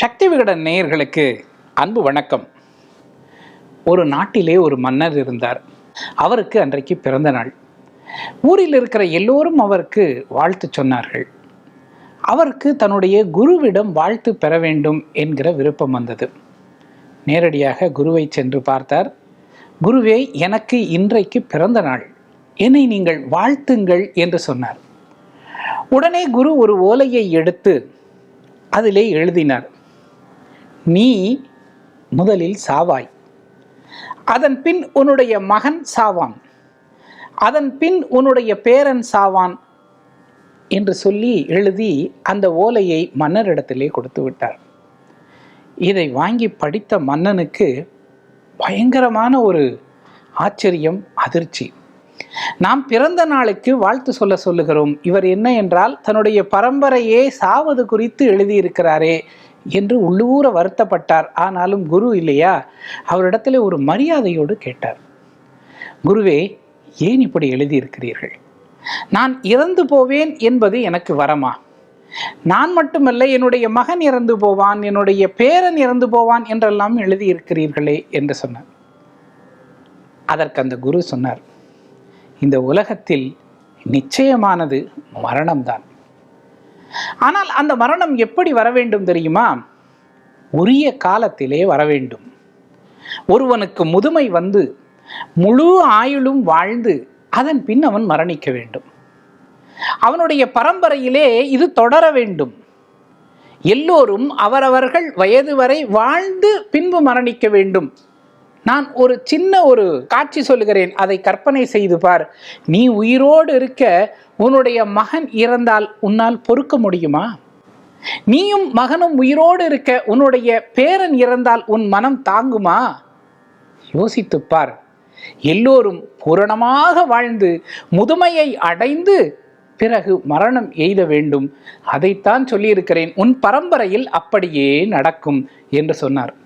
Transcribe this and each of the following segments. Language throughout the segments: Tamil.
சக்தி விகடன் நேயர்களுக்கு அன்பு வணக்கம். ஒரு நாட்டிலே ஒரு மன்னர் இருந்தார். அவருக்கு அன்றைக்கு பிறந்த நாள். ஊரில் இருக்கிற எல்லோரும் அவருக்கு வாழ்த்து சொன்னார்கள். அவருக்கு தன்னுடைய குருவிடம் வாழ்த்து பெற வேண்டும் என்கிற விருப்பம் வந்தது. நேரடியாக குருவை சென்று பார்த்தார். குருவே எனக்கு இன்றைக்கு பிறந்த நாள். என்னை நீங்கள் வாழ்த்துங்கள் என்று சொன்னார். உடனே குரு ஒரு ஓலையை எடுத்து அதிலே எழுதினார். நீ முதலில் சாவாய். அதன் பின் உன்னுடைய மகன் சாவான். அதன் பின் உன்னுடைய பேரன் சாவான் என்று சொல்லி எழுதி அந்த ஓலையை மன்னரிடத்திலே கொடுத்து விட்டார். இதை வாங்கி படித்த மன்னனுக்கு பயங்கரமான ஒரு ஆச்சரியம் அதிர்ச்சி. நாம் பிறந்த நாளுக்கு வாழ்த்து சொல்ல சொல்லுகிறோம். இவர் என்ன என்றால் தன்னுடைய பரம்பரையே சாவது குறித்து எழுதியிருக்கிறாரே என்று உள்ளூர வருத்தப்பட்டார். ஆனாலும் குரு இல்லையா? அவரிடத்தில் ஒரு மரியாதையோடு கேட்டார். குருவே ஏன் இப்படி எழுதியிருக்கிறீர்கள்? நான் இறந்து போவேன் என்பது எனக்கு வரமா? நான் மட்டுமல்ல என்னுடைய மகன் இறந்து போவான் என்னுடைய பேரன் இறந்து போவான் என்றெல்லாம் எழுதியிருக்கிறீர்களே என்று சொன்னார். அதற்கு அந்த குரு சொன்னார் இந்த உலகத்தில் நிச்சயமானது மரணம்தான். ஆனால் அந்த மரணம் எப்படி வர வேண்டும் தெரியுமா? உரிய காலத்திலே வர வேண்டும். ஒருவனுக்கு முதுமை வந்து முழு ஆயுளும் வாழ்ந்து அதன் பின் அவன் மரணிக்க வேண்டும். அவனுடைய பரம்பரையிலே இது தொடர வேண்டும். எல்லோரும் அவரவர்கள் வயது வரை வாழ்ந்து பின்பு மரணிக்க வேண்டும். நான் ஒரு சின்ன ஒரு காட்சி சொல்லுகிறேன். அதை கற்பனை செய்து பார். நீ உயிரோடு இருக்க உன்னுடைய மகன் இறந்தால் உன்னால் பொறுக்க முடியுமா? நீயும் மகனும் உயிரோடு இருக்க உன்னுடைய பேரன் இறந்தால் உன் மனம் தாங்குமா? யோசித்துப் பார். எல்லோரும் பூரணமாக வாழ்ந்து முதுமையை அடைந்து பிறகு மரணம் எய்த வேண்டும். அதைத்தான் சொல்லியிருக்கிறேன். உன் பரம்பரையில் அப்படியே நடக்கும் என்று சொன்னார்.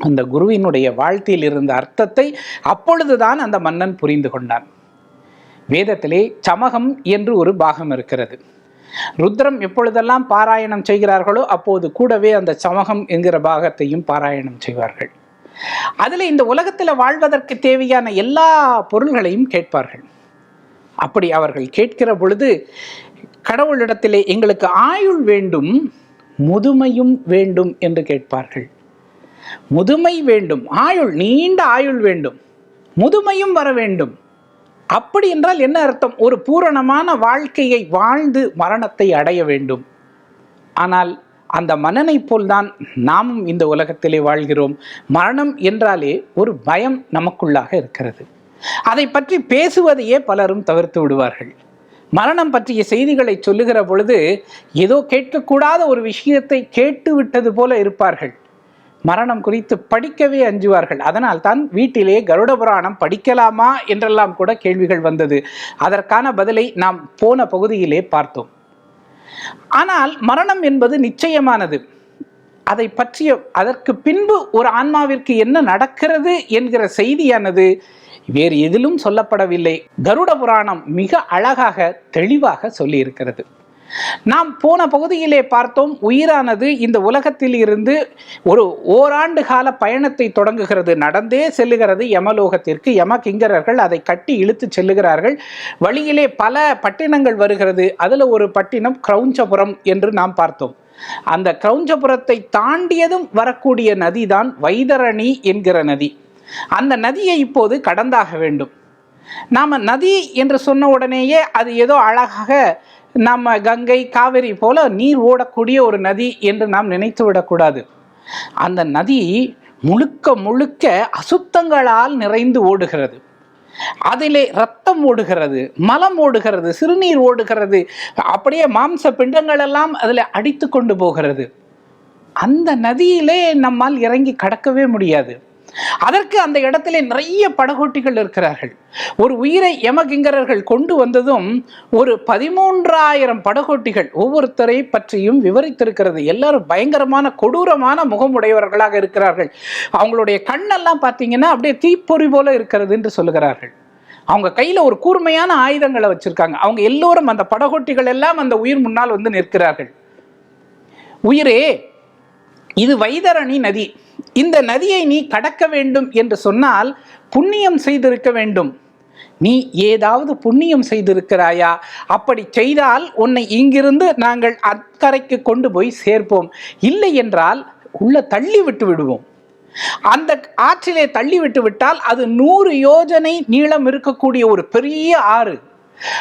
அந்த குருவினுடைய வாழ்க்கையில் இருந்த அர்த்தத்தை அப்பொழுதுதான் அந்த மன்னன் புரிந்து கொண்டான். வேதத்திலே சமகம் என்று ஒரு பாகம் இருக்கிறது. ருத்ரம் எப்பொழுதெல்லாம் பாராயணம் செய்கிறார்களோ அப்போது கூடவே அந்த சமகம் என்கிற பாகத்தையும் பாராயணம் செய்வார்கள். அதில் இந்த உலகத்தில் வாழ்வதற்கு தேவையான எல்லா பொருள்களையும் கேட்பார்கள். அப்படி அவர்கள் கேட்கிற பொழுது கடவுளிடத்திலே எங்களுக்கு ஆயுள் வேண்டும் முதுமையும் வேண்டும் என்று கேட்பார்கள். முதுமை வேண்டும். ஆயுள் நீண்ட ஆயுள் வேண்டும். முதுமையும் வர வேண்டும். அப்படி என்றால் என்ன அர்த்தம்? ஒரு பூரணமான வாழ்க்கையை வாழ்ந்து மரணத்தை அடைய வேண்டும். ஆனால் அந்த மன்னனை போல்தான் நாமும் இந்த உலகத்திலே வாழ்கிறோம். மரணம் என்றாலே ஒரு பயம் நமக்குள்ளாக இருக்கிறது. அதை பற்றி பேசுவதையே பலரும் தவிர்த்து விடுவார்கள். மரணம் பற்றிய செய்திகளை சொல்லுகிற பொழுது ஏதோ கேட்கக்கூடாத ஒரு விஷயத்தை கேட்டு விட்டது போல இருப்பார்கள். மரணம் குறித்து படிக்கவே அஞ்சுவார்கள். அதனால் தான் வீட்டிலே கருட புராணம் படிக்கலாமா என்றெல்லாம் கூட கேள்விகள் வந்தது. அதற்கான பதிலை நாம் போன பகுதியிலே பார்த்தோம். ஆனால் மரணம் என்பது நிச்சயமானது. அதை பற்றிய அதற்கு பின்பு ஒரு ஆன்மாவிற்கு என்ன நடக்கிறது என்கிற செய்தியானது வேறு எதிலும் சொல்லப்படவில்லை. கருட புராணம் மிக அழகாக தெளிவாக சொல்லியிருக்கிறது. நாம் போன பகுதியிலே பார்த்தோம் உயிரானது இந்த உலகத்தில் இருந்து ஒரு ஓராண்டு கால பயணத்தை தொடங்குகிறது. நடந்தே செல்லுகிறது யமலோகத்திற்கு. யம கிங்கரர்கள் அதை கட்டி இழுத்து செல்லுகிறார்கள். வழியிலே பல பட்டினங்கள் வருகிறது. அதில் ஒரு பட்டினம் கிரௌஞ்சபுரம் என்று நாம் பார்த்தோம். அந்த கிரௌஞ்சபுரத்தை தாண்டியதும் வரக்கூடிய நதிதான் வைதரணி என்கிற நதி. அந்த நதியை இப்போது கடந்தாக வேண்டும். நாம் நதி என்று சொன்ன உடனேயே அது ஏதோ அழகாக நம்ம கங்கை காவிரி போல நீர் ஓடக்கூடிய ஒரு நதி என்று நாம் நினைத்து விடக்கூடாது. அந்த நதி முழுக்க முழுக்க அசுத்தங்களால் நிறைந்து ஓடுகிறது. அதிலே ரத்தம் ஓடுகிறது மலம் ஓடுகிறது சிறுநீர் ஓடுகிறது அப்படியே மாம்ச பிண்டங்கள் எல்லாம் அதில் அடித்து கொண்டு போகிறது. அந்த நதியிலே நம்மால் இறங்கி கடக்கவே முடியாது. அதற்கு அந்த இடத்துல நிறைய படகோட்டிகள் இருக்கிறார்கள். ஒரு உயிரை யமகிங்கரர்கள் கொண்டு வந்ததும் ஒரு பதிமூன்றாயிரம் படகோட்டிகள் ஒவ்வொருத்தரை பற்றியும் விவரித்திருக்கிறது. எல்லாரும் பயங்கரமான கொடூரமான முகமுடையவர்களாக இருக்கிறார்கள். அவங்களுடைய கண்ணெல்லாம் பார்த்தீங்கன்னா அப்படியே தீப்பொறி போல இருக்கிறது என்று சொல்லுகிறார்கள். அவங்க கையில் ஒரு கூர்மையான ஆயுதங்களை வச்சிருக்காங்க. அவங்க எல்லோரும் அந்த படகோட்டிகள் எல்லாம் அந்த உயிர் முன்னால் வந்து நிற்கிறார்கள். உயிரே இது வைதரணி நதி. இந்த நதியை நீ கடக்க வேண்டும் என்று சொன்னால் புண்ணியம் செய்திருக்க வேண்டும். நீ ஏதாவது புண்ணியம் செய்திருக்கிறாயா? அப்படி செய்தால் உன்னை இங்கிருந்து நாங்கள் அக்கறைக்கு கொண்டு போய் சேர்ப்போம். இல்லை என்றால் உள்ள தள்ளி விட்டு விடுவோம். அந்த ஆற்றிலே தள்ளி விட்டு விட்டால் அது நூறு யோஜனை நீளம் இருக்கக்கூடிய ஒரு பெரிய ஆறு.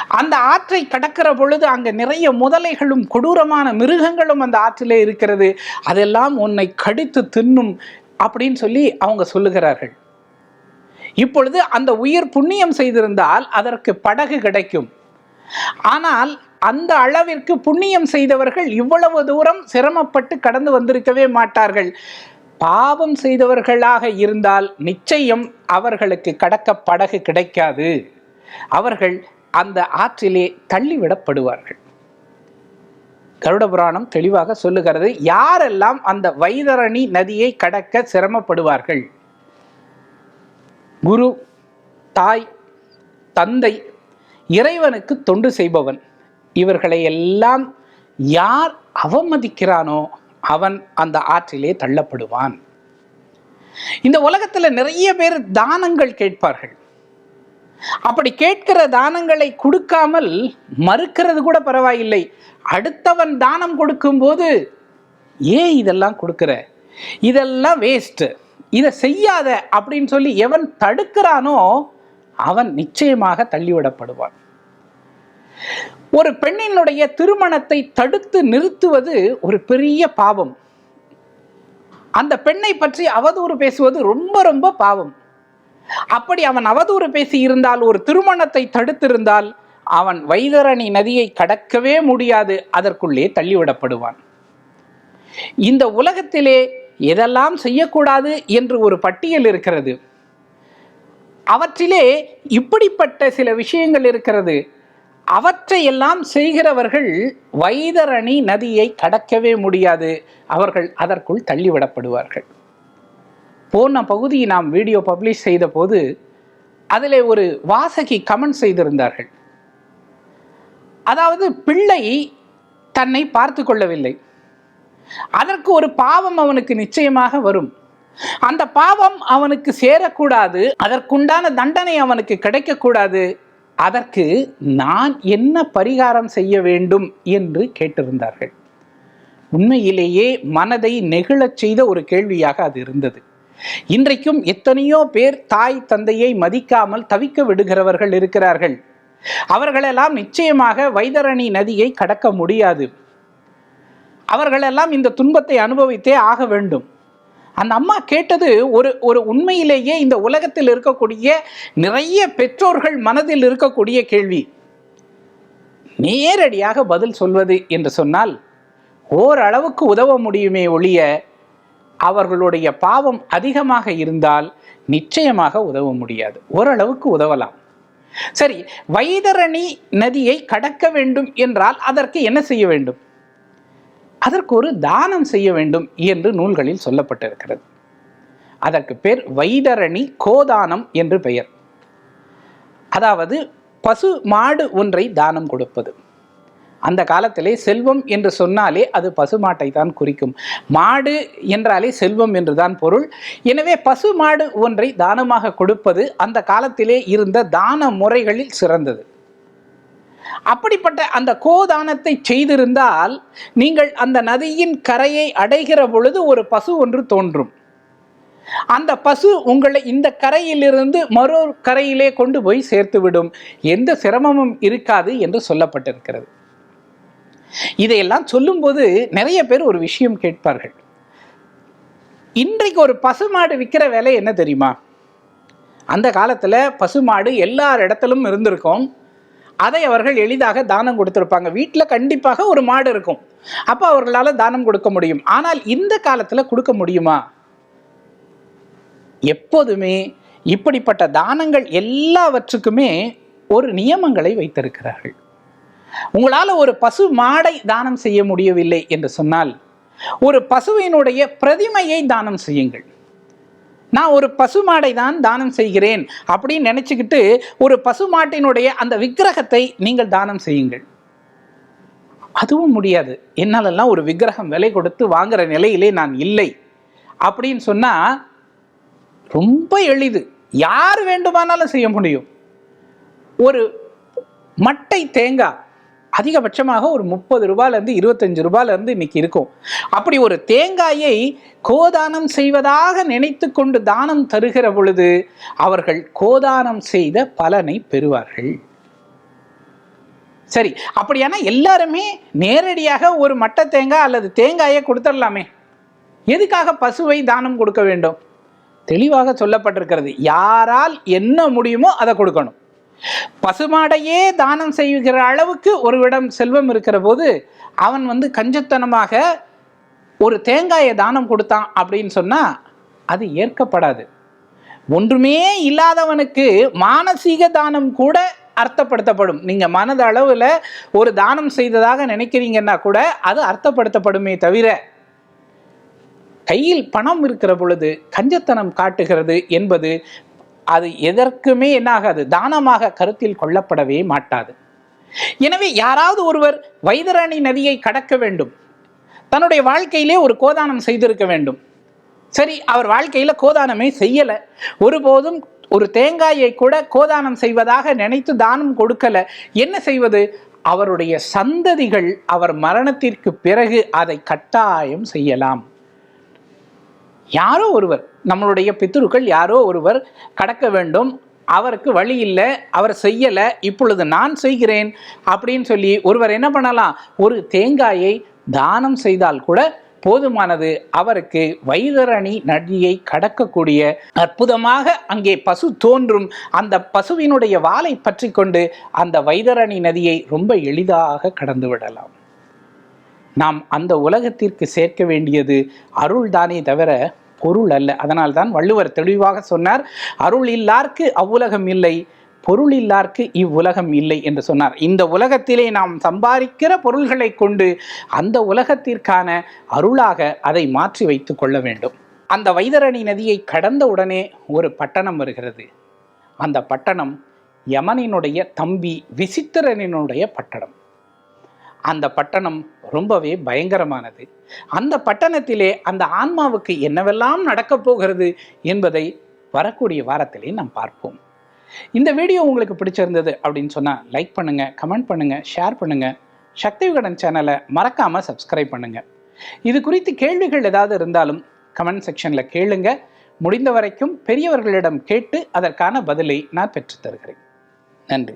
அந்த ஆற்றை கடக்கிற பொழுது அங்கே நிறைய முதலைகளும் கொடூரமான மிருகங்களும் அந்த ஆற்றிலே இருக்கிறது. அதெல்லாம் உன்னை கடித்து தின்னும் அப்படின்னு சொல்லி அவங்க சொல்லுகிறார்கள். இப்பொழுது அந்த உயிர் புண்ணியம் செய்திருந்தால் அதற்கு படகு கிடைக்கும். ஆனால் அந்த அளவிற்கு புண்ணியம் செய்தவர்கள் இவ்வளவு தூரம் சிரமப்பட்டு கடந்து வந்திருக்கவே மாட்டார்கள். பாவம் செய்தவர்களாக இருந்தால் நிச்சயம் அவர்களுக்கு கடக்க படகு கிடைக்காது. அவர்கள் அந்த ஆற்றிலே தள்ளிவிடப்படுவார்கள். கருட புராணம் தெளிவாக சொல்லுகிறது யாரெல்லாம் அந்த வைதரணி நதியை கடக்க சிரமப்படுவார்கள்? குரு தாய் தந்தை இறைவனுக்கு தொண்டு செய்பவன். இவர்களை எல்லாம் யார் அவமதிக்கிறானோ அவன் அந்த ஆற்றிலே தள்ளப்படுவான். இந்த உலகத்தில் நிறைய பேர் தானங்கள் கேட்பார்கள். அப்படி கேட்கிற தானங்களை கொடுக்காமல் மறுக்கிறது கூட பரவாயில்லை. அடுத்தவன் தானம் கொடுக்கும்போது ஏன் இதெல்லாம் கொடுக்கிற? இதெல்லாம் வேஸ்ட் இதை செய்யாத அப்படின்னு சொல்லி எவன் தடுக்கிறானோ அவன் நிச்சயமாக தள்ளிவிடப்படுவான். ஒரு பெண்ணினுடைய திருமணத்தை தடுத்து நிறுத்துவது ஒரு பெரிய பாவம். அந்த பெண்ணை பற்றி அவதூறு பேசுவது ரொம்ப ரொம்ப பாவம். அப்படி அவன் அவதூறு பேசி இருந்தால் ஒரு திருமணத்தை தடுத்திருந்தால் அவன் வைதரணி நதியை கடக்கவே முடியாது அதற்குள்ளே தள்ளிவிடப்படுவான். இந்த உலகத்திலே எதெல்லாம் செய்யக்கூடாது என்று ஒரு பட்டியல் இருக்கிறது. அவற்றிலே இப்படிப்பட்ட சில விஷயங்கள் இருக்கிறது. அவற்றையெல்லாம் செய்கிறவர்கள் வைதரணி நதியை கடக்கவே முடியாது. அவர்கள் அதற்குள் தள்ளிவிடப்படுவார்கள். போன பகுதியை நாம் வீடியோ பப்ளிஷ் செய்த போது அதில் ஒரு வாசகி கமெண்ட் செய்திருந்தார்கள். அதாவது பிள்ளை தன்னை பார்த்து கொள்ளவில்லை. அதற்கு ஒரு பாவம் அவனுக்கு நிச்சயமாக வரும். அந்த பாவம் அவனுக்கு சேரக்கூடாது. அதற்குண்டான தண்டனை அவனுக்கு கிடைக்கக்கூடாது. அதற்கு நான் என்ன பரிகாரம் செய்ய வேண்டும் என்று கேட்டிருந்தார்கள். உண்மையிலேயே மனதை நெகிழச் செய்த ஒரு கேள்வியாக அது இருந்தது. இன்றைக்கும் எத்தனையோ பேர் தாய் தந்தையை மதிக்காமல் தவிக்க விடுகிறவர்கள் இருக்கிறார்கள். அவர்களெல்லாம் நிச்சயமாக வைதரணி நதியை கடக்க முடியாது. அவர்களெல்லாம் இந்த துன்பத்தை அனுபவித்தே ஆக வேண்டும். அந்த அம்மா கேட்டது ஒரு ஒரு உண்மையிலேயே இந்த உலகத்தில் இருக்கக்கூடிய நிறைய பெற்றோர்கள் மனதில் இருக்கக்கூடிய கேள்வி. நேரடியாக பதில் சொல்வது என்று சொன்னால் ஓரளவுக்கு உதவ முடியுமே ஒழிய அவர்களுடைய பாவம் அதிகமாக இருந்தால் நிச்சயமாக உதவ முடியாது. ஓரளவுக்கு உதவலாம். சரி வைதரணி நதியை கடக்க வேண்டும் என்றால் அதற்கு என்ன செய்ய வேண்டும்? அதற்கு ஒரு தானம் செய்ய வேண்டும் என்று நூல்களில் சொல்லப்பட்டிருக்கிறது. அதற்கு பேர் வைதரணி கோதானம் என்று பெயர். அதாவது பசு மாடு ஒன்றை தானம் கொடுப்பது. அந்த காலத்திலே செல்வம் என்று சொன்னாலே அது பசுமாட்டை தான் குறிக்கும். மாடு என்றாலே செல்வம் என்றுதான் பொருள். எனவே பசு மாடு ஒன்றை தானமாக கொடுப்பது அந்த காலத்திலே இருந்த தான முறைகளில் சிறந்தது. அப்படிப்பட்ட அந்த கோதானத்தை செய்திருந்தால் நீங்கள் அந்த நதியின் கரையை அடைகிற பொழுது ஒரு பசு ஒன்று தோன்றும். அந்த பசு உங்களை இந்த கரையிலிருந்து மற்றொரு கரையிலே கொண்டு போய் சேர்த்துவிடும். எந்த சிரமமும் இருக்காது என்று சொல்லப்பட்டிருக்கிறது. இதையெல்லாம் சொல்லும்போது நிறைய பேர் ஒரு விஷயம் கேட்பார்கள். இன்றைக்கு ஒரு பசுமாடு விற்கிற விலை என்ன தெரியுமா? அந்த காலத்தில் பசுமாடு எல்லார் இடத்திலும் இருந்திருக்கும். அதை அவர்கள் எளிதாக தானம் கொடுத்துருப்பாங்க. வீட்டில் கண்டிப்பாக ஒரு மாடு இருக்கும். அப்போ அவர்களால் தானம் கொடுக்க முடியும். ஆனால் இந்த காலத்தில் கொடுக்க முடியுமா? எப்போதுமே இப்படிப்பட்ட தானங்கள் எல்லாவற்றுக்குமே ஒரு நியமங்களை வைத்திருக்கிறார்கள். உங்களால் ஒரு பசு மாடை தானம் செய்ய முடியவில்லை என்று சொன்னால் ஒரு பசுவினுடைய பிரதிமையை தானம் செய்யுங்கள். நான் ஒரு பசு மாடை தான் தானம் செய்கிறேன் அப்படின்னு நினச்சிக்கிட்டு ஒரு பசு மாட்டினுடைய அந்த விக்கிரகத்தை நீங்கள் தானம் செய்யுங்கள். அதுவும் முடியாது. என்னாலெல்லாம் ஒரு விக்கிரகம் விலை கொடுத்து வாங்குற நிலையிலே நான் இல்லை அப்படின்னு சொன்னா ரொம்ப எளிது. யார் வேண்டுமானாலும் செய்ய முடியும். ஒரு மட்டை தேங்காய் அதிகபட்சமாக ஒரு முப்பது ரூபாயிலேருந்து இருபத்தஞ்சு ரூபாயிலேருந்து இன்னைக்கு இருக்கும். அப்படி ஒரு தேங்காயை கோதானம் செய்வதாக நினைத்து கொண்டு தானம் தருகிற பொழுது அவர்கள் கோதானம் செய்த பலனை பெறுவார்கள். சரி அப்படியானா எல்லாருமே நேரடியாக ஒரு மட்டை தேங்காய் அல்லது தேங்காயை கொடுத்துடலாமே? எதுக்காக பசுவை தானம் கொடுக்க வேண்டும்? தெளிவாக சொல்லப்பட்டிருக்கிறது. யாரால் என்ன முடியுமோ அதை கொடுக்கணும். பசுமாடையே தானம் செய்கிற அளவுக்கு ஒருவிடம் செல்வம் இருக்கிற போது அவன் வந்து கஞ்சத்தனமாக ஒரு தேங்காயை தானம் கொடுத்தான் அப்படின்னு சொன்னா அது ஏற்கப்படாது. ஒன்றுமே இல்லாதவனுக்கு மானசீக தானம் கூட அர்த்தப்படுத்தப்படும். நீங்க மனதளவில் ஒரு தானம் செய்ததாக நினைக்கிறீங்கன்னா கூட அது அர்த்தப்படுத்தப்படுமே தவிர கையில் பணம் இருக்கிற பொழுது கஞ்சத்தனம் காட்டுகிறது என்பது அது எதற்குமே என்னாகாது தானமாக கருத்தில் கொள்ளப்படவே மாட்டாது. எனவே யாராவது ஒருவர் வைதரணி நதியை கடக்க வேண்டும். தன்னுடைய வாழ்க்கையிலே ஒரு கோதானம் செய்திருக்க வேண்டும். சரி அவர் வாழ்க்கையில் கோதானமே செய்யலை. ஒருபோதும் ஒரு தேங்காயை கூட கோதானம் செய்வதாக நினைத்து தானம் கொடுக்கல. என்ன செய்வது? அவருடைய சந்ததிகள் அவர் மரணத்திற்கு பிறகு அதை கட்டாயம் செய்யலாம். யாரோ ஒருவர் நம்மளுடைய பித்ருக்கள் யாரோ ஒருவர் கடக்க வேண்டும். அவருக்கு வழி இல்லை அவர் செய்யலை இப்பொழுது நான் செய்கிறேன் அப்படின்னு சொல்லி ஒருவர் என்ன பண்ணலாம்? ஒரு தேங்காயை தானம் செய்தால் கூட போதுமானது. அவருக்கு வைதரணி நதியை கடக்கக்கூடிய அற்புதமாக அங்கே பசு தோன்றும். அந்த பசுவினுடைய வாலை பற்றி கொண்டு அந்த வைதரணி நதியை ரொம்ப எளிதாக கடந்து விடலாம். நாம் அந்த உலகத்திற்கு சேர்க்க வேண்டியது அருள்தானே தவிர பொருள் அல்ல. அதனால்தான் வள்ளுவர் தெளிவாக சொன்னார் அருள் இல்லார்க்கு அவ்வுலகம் இல்லை பொருள் இல்லார்க்கு இவ்வுலகம் இல்லை என்று சொன்னார். இந்த உலகத்திலே நாம் சம்பாதிக்கிற பொருள்களை கொண்டு அந்த உலகத்திற்கான அருளாக அதை மாற்றி வைத்து கொள்ள வேண்டும். அந்த வைதரணி நதியை கடந்த உடனே ஒரு பட்டணம் வருகிறது. அந்த பட்டணம் யமனினுடைய தம்பி விசித்திரனினுடைய பட்டணம். அந்த பட்டணம் ரொம்பவே பயங்கரமானது. அந்த பட்டணத்திலே அந்த ஆன்மாவுக்கு என்னவெல்லாம் நடக்கப் போகிறது என்பதை வரக்கூடிய வாரத்திலே நாம் பார்ப்போம். இந்த வீடியோ உங்களுக்கு பிடிச்சிருந்தது அப்படின்னு சொன்னால் லைக் பண்ணுங்கள் கமெண்ட் பண்ணுங்கள் ஷேர் பண்ணுங்கள் சக்தி விகடன் சேனலை மறக்காமல் சப்ஸ்கிரைப் பண்ணுங்கள் இது குறித்து கேள்விகள் ஏதாவது இருந்தாலும் கமெண்ட் செக்ஷனில் கேளுங்க. முடிந்த வரைக்கும் பெரியவர்களிடம் கேட்டு அதற்கான பதிலை நான் பெற்றுத் தருகிறேன். நன்றி.